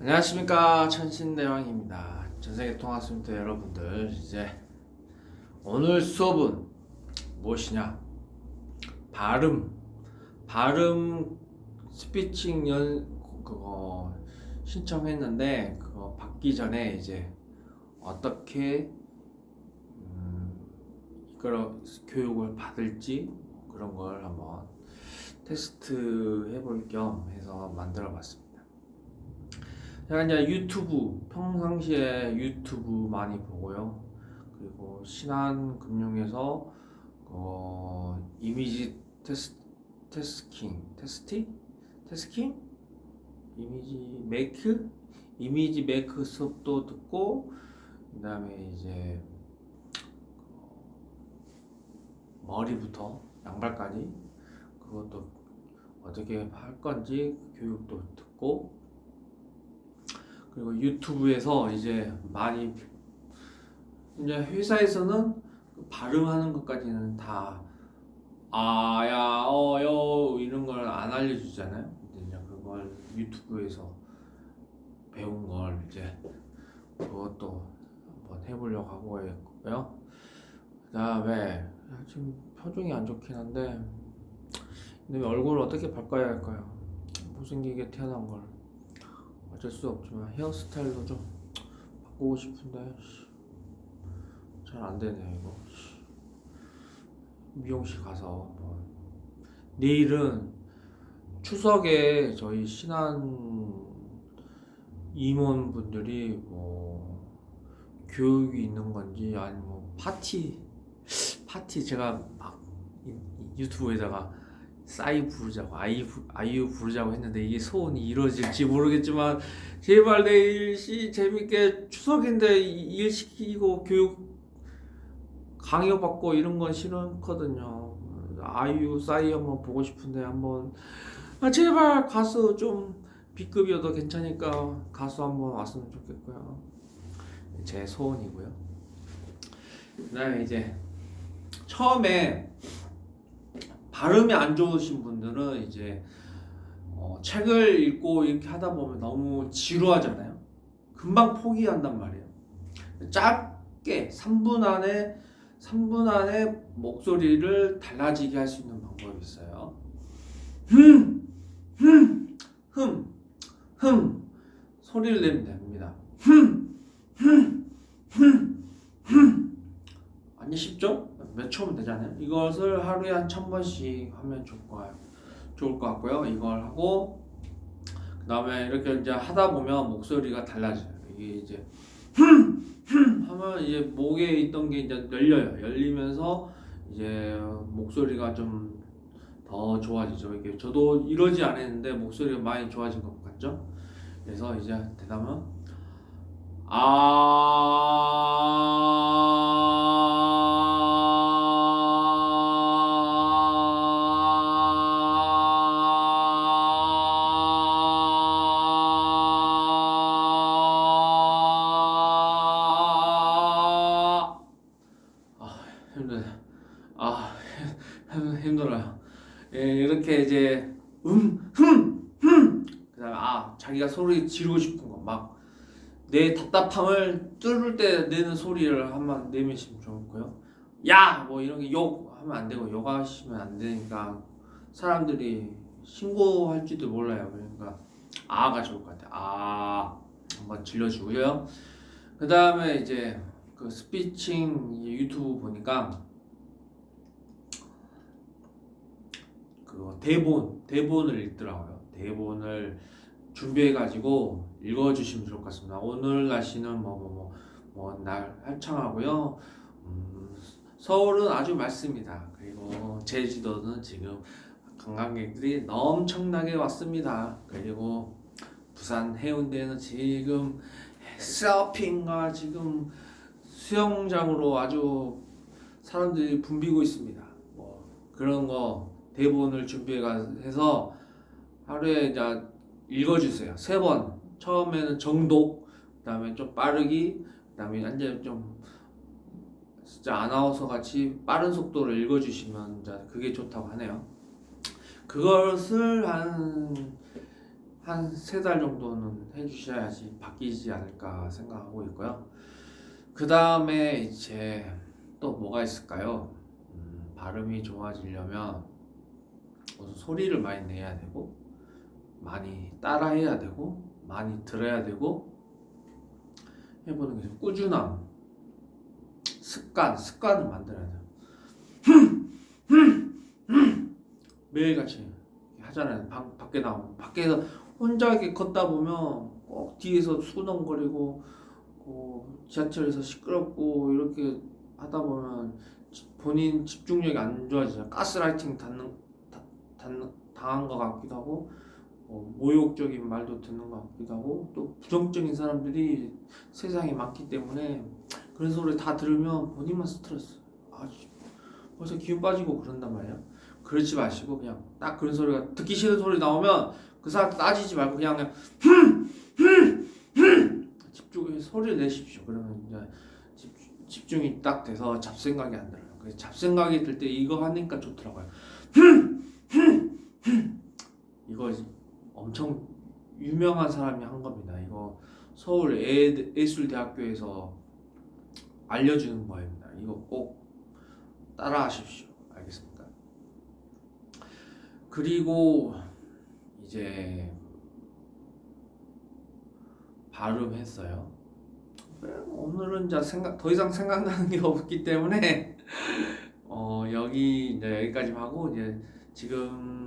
안녕하십니까 천신대왕입니다. 전세계 통학스민터 여러분들 이제 오늘 수업은 무엇이냐? 발음 발음 스피칭 연 그거 신청했는데 그거 받기 전에 이제 어떻게 음, 그런 교육을 받을지 그런 걸 한번 테스트 해볼 겸 해서 만들어 봤습니다. 제가 이제 유튜브 평상시에 유튜브 많이 보고요. 그리고 신한금융에서 어, 이미지 테스 테스킹 테스팅 테스킹? 이미지 메이크? 이미지 메이크 수업도 듣고 그다음에 이제 어, 머리부터 양발까지 그것도 어떻게 할 건지 교육도 듣고 그리고 유튜브에서 이제 많이 이제 회사에서는 그 발음하는 것까지는 다 아야 어여 이런 걸 안 알려주잖아요. 근데 이제 그걸 유튜브에서 배운 걸 이제 그것도 한번 해보려고 하고 있고요. 그다음에 지금 표정이 안 좋긴 한데 근데 얼굴을 어떻게 바꿔야 할까요? 못생기게 태어난 걸. 어쩔 수 없지만 헤어스타일도 좀 바꾸고 싶은데 잘 안 되네 이거. 미용실 가서 뭐 내일은 추석에 저희 신한 임원분들이 뭐 교육이 있는 건지 아니면 뭐 파티 파티 제가 막 유튜브에다가 싸이 부르자고 아이 부- 아이유 부르자고 했는데 이게 소원이 이루어질지 모르겠지만 제발 내일 시 재밌게 추석인데 이- 일 시키고 교육 강요 받고 이런 건 싫거든요. 아이유 싸이 한번 보고 싶은데 한번 아 제발 가수 좀 B급이어도 괜찮으니까 가수 한번 왔으면 좋겠고요. 제 소원이고요. 그다음에 이제 처음에 발음이 안 좋으신 분들은 이제 어, 책을 읽고 이렇게 하다 보면 너무 지루하잖아요. 금방 포기한단 말이에요. 짧게 3분 안에 3분 안에 목소리를 달라지게 할 수 있는 방법이 있어요. 흠, 흠, 흠, 흠 소리를 내면 됩니다. 흠, 흠, 흠, 흠. 아니 쉽죠? 몇 초면 되잖아요. 이것을 하루에 한 천 번씩 하면 거예요. 좋을 것 같고요. 이걸 하고 그 다음에 이렇게 이제 하다 보면 목소리가 달라져요. 이게 이제 하면 이제 목에 있던 게 이제 열려요. 열리면서 이제 목소리가 좀 더 좋아지죠. 이게 저도 이러지 않았는데 목소리가 많이 좋아진 것 같죠? 그래서 이제 대답은 아, 이렇게 이제 음, 흠, 흠. 그다음에 아 자기가 소리 지르고 싶은 거 막 내 답답함을 뚫을 때 내는 소리를 한번 내미시면 좋고요. 야! 뭐 이런 게 욕 하면 안 되고 욕하시면 안 되니까 사람들이 신고할지도 몰라요. 그러니까 아가 좋을 것 같아요. 아 한번 질러주고요. 그 다음에 이제 그 스피칭 유튜브 보니까 그 대본 대본을 읽더라고요. 대본을 준비해 가지고 읽어주시면 좋을 것 같습니다. 오늘 날씨는 뭐 뭐뭐뭐날 활창하고요. 음, 서울은 아주 맑습니다. 그리고 제주도는 지금 관광객들이 엄청나게 왔습니다. 그리고 부산 해운대는 지금 서핑과 지금 수영장으로 아주 사람들이 붐비고 있습니다. 뭐 그런 거 대본을 준비해 가서 하루에 이제 읽어주세요. 세 번. 처음에는 정독, 그 다음에 좀 빠르기, 그 다음에 이제 좀 진짜 아나운서 같이 빠른 속도로 읽어주시면 이제 그게 좋다고 하네요. 그것을 한 한 세 달 정도는 해주셔야지 바뀌지 않을까 생각하고 있고요. 그 다음에 이제 또 뭐가 있을까요? 음, 발음이 좋아지려면 소리를 많이 내야 되고 많이 따라해야 되고 많이 들어야 되고 해보는 게 꾸준함 습관 습관을 만들어야 돼요. 매일같이 하잖아요. 방, 밖에 나오면 밖에서 혼자 이렇게 걷다 보면 꼭 뒤에서 수근거리고 어, 지하철에서 시끄럽고 이렇게 하다 보면 지- 본인 집중력이 안 좋아지죠. 가스라이팅 받는- 당한 것 같기도 하고 어, 모욕적인 말도 듣는 것 같기도 하고 또 부정적인 사람들이 세상에 많기 때문에 그런 소리 다 들으면 본인만 스트레스. 아, 씨, 벌써 기운 빠지고 그런단 말이에요. 그러지 마시고 그냥 딱 그런 소리가 듣기 싫은 소리 나오면 그 사람 따지지 말고 그냥 그냥 집중해 소리를 내십시오. 그러면 이제 집, 집중이 딱 돼서 잡생각이 안 들어요. 그래서 잡생각이 들 때 이거 하니까 좋더라고요. 이거 엄청 유명한 사람이 한 겁니다. 이거 서울 예, 예술대학교에서 알려주는 거입니다. 이거 꼭 따라하십시오. 알겠습니까? 그리고 이제 발음했어요. 오늘은 이제 생각 더 이상 생각나는 게 없기 때문에 어 여기 이제 여기까지 하고 이제 지금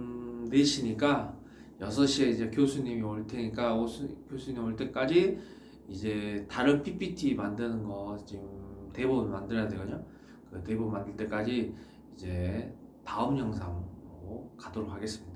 4시니까 6시에 이제 교수님이 올 테니까 오수- 교수님 올 때까지 이제 다른 PPT 만드는 거 지금 대본 만들어야 되거든요. 그 대본 만들 때까지 이제 다음 영상으로 가도록 하겠습니다.